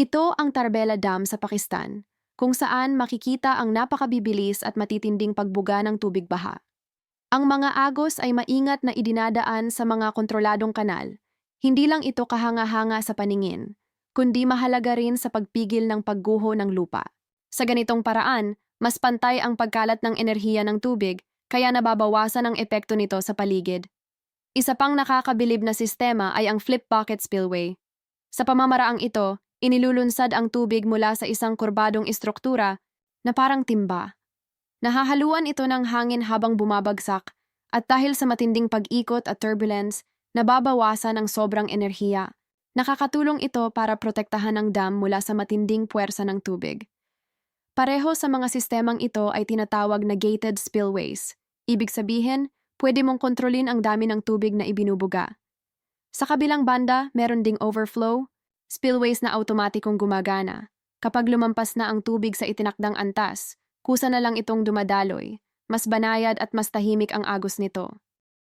Ito ang Tarbela Dam sa Pakistan, kung saan makikita ang napakabibilis at matitinding pagbuga ng tubig baha. Ang mga agos ay maingat na idinadaan sa mga kontroladong kanal. Hindi lang ito kahanga-hanga sa paningin, kundi mahalaga rin sa pagpigil ng pagguho ng lupa. Sa ganitong paraan, mas pantay ang pagkalat ng enerhiya ng tubig, kaya nababawasan ang epekto nito sa paligid. Isa pang nakakabilib na sistema ay ang flip bucket spillway. Sa pamamaraang ito, inilulunsad ang tubig mula sa isang kurbadong istruktura na parang timba. Nahahaluan ito ng hangin habang bumabagsak at dahil sa matinding pag-ikot at turbulence, nababawasan ang sobrang enerhiya. Nakakatulong ito para protektahan ang dam mula sa matinding puwersa ng tubig. Pareho sa mga sistemang ito ay tinatawag na gated spillways. Ibig sabihin, pwede mong kontrolin ang dami ng tubig na ibinubuga. Sa kabilang banda, meron ding overflow, spillways na automatikong gumagana. Kapag lumampas na ang tubig sa itinakdang antas, kusa na lang itong dumadaloy. Mas banayad at mas tahimik ang agos nito.